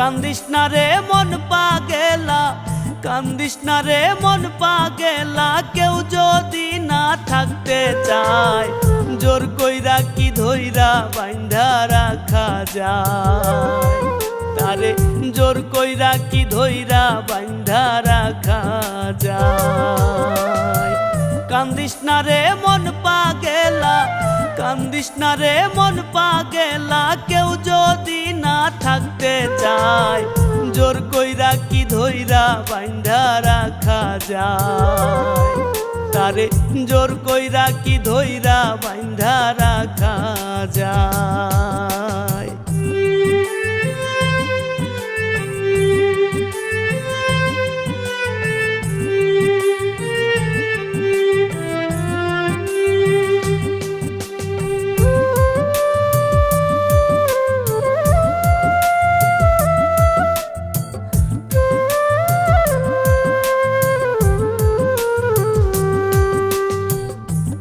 কান্দিস না রে, মন পা গেলা কান্দিস না রে, মন পা গেলা কেউ যদি না থাকতে চায়, জোর কইরা কি ধইরা বাইন্ধা রাখা যায়? তারে জোর কইরা কি ধইরা বাইন্ধা রাখা যায়? কান্দিস না রে, মন কান্দিস না রে, মন পাগেলা, কেউ যদি না থাকতে চায়, জোর কইরা কি ধৈরা বাইন্ধা রাখা যায়? তারে জোর কইরা কি ধৈরা বাইন্ধা রাখা যায়?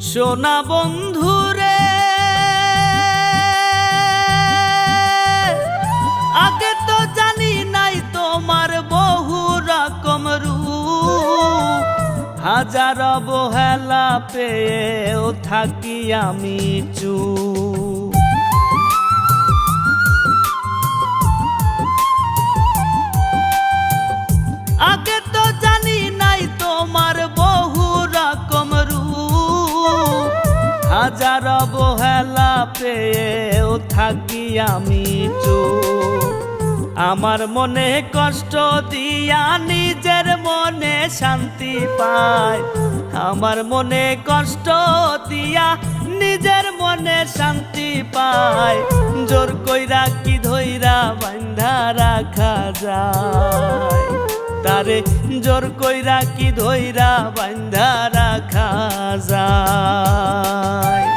সোনা বন্ধুরে, আগে তো জানি নাই তোমার বহু রকম রূপ। হাজার অবহেলা পেয়েও থাকি আমি চুপ। থাকি আমি আমার মনে কষ্ট দিয়া নিজের মনে শান্তি পায় আমার মনে কষ্ট দিয়া নিজের মনে শান্তি পায় জোর কইরা কি ধইরা বান্ধা রাখা যায়। তারে জোর কইরা কি ধইরা বান্ধা রাখা যায়।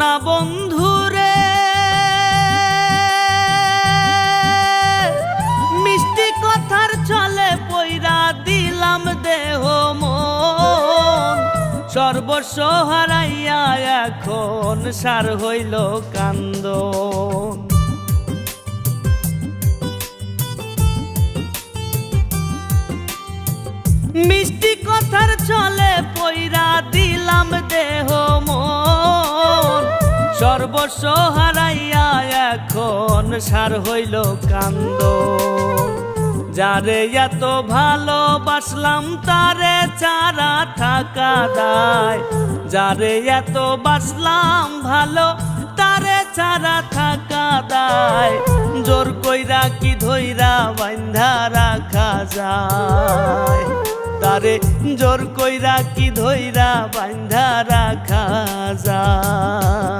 সোনা বন্ধুরে মিষ্টি কথার চলে পইরা দিলাম দেহ সর্বস্ব হারাইয়া এখন সার হইল কান্দন। মিষ্টি কথার চলে সর্বস্ব হারাইয়া এখন সার হইল কান্দ। যারে এত ভালোবাসলাম, তারে চারা থাকা দায়। যারে এত বাসলাম ভালো, তারে চারা থাকা দায়। জোর কইরা কি ধইরা বান্ধা রাখা যায়? তারে জোর কইরা কি ধইরা বান্ধা রাখা যায়?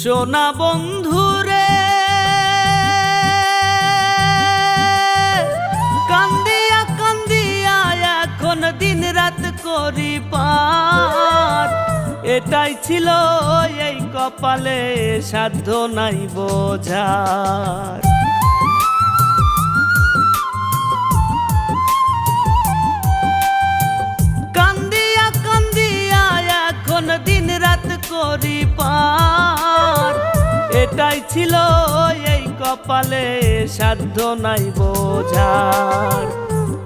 সোনা বন্ধুরে, কান্দিয়া কান্দিয়া এখন দিন রাত করি পার। এটাই ছিল এই কপালে সাধ্য নাই বোঝার। কান্দিয়া দিন রাত করি এটাই ছিল এই কপালে সাধ্য নাই বোঝার।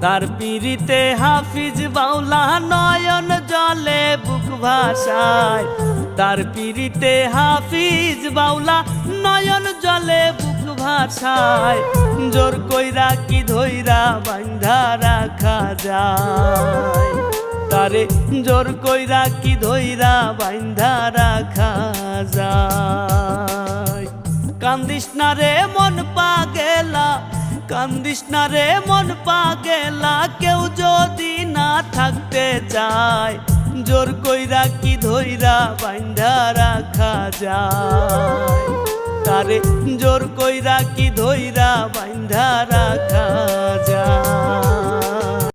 তার পিড়িতে হাফিজ বাউলা নয়ন জলে বুক ভাসায়। তার পিড়িতে হাফিজ বাউলা নয়ন জলে বুক ভাসায়। জোর কইরা কি ধইরা বান্ধা রাখা যায়। তারে জোর কইরা কি ধইরা বাইন্ধা রাখা যায়। কান্দিস না রে, মন পাগেলা। কান্দিস না রে, মন পাগেলা। কেউ যদি না থাকতে চায়, জোর কইরা কি ধইরা বাইন্ধা রাখা যায়? তারে জোর কইরা কি ধইরা বাইন্ধা রাখা যায়?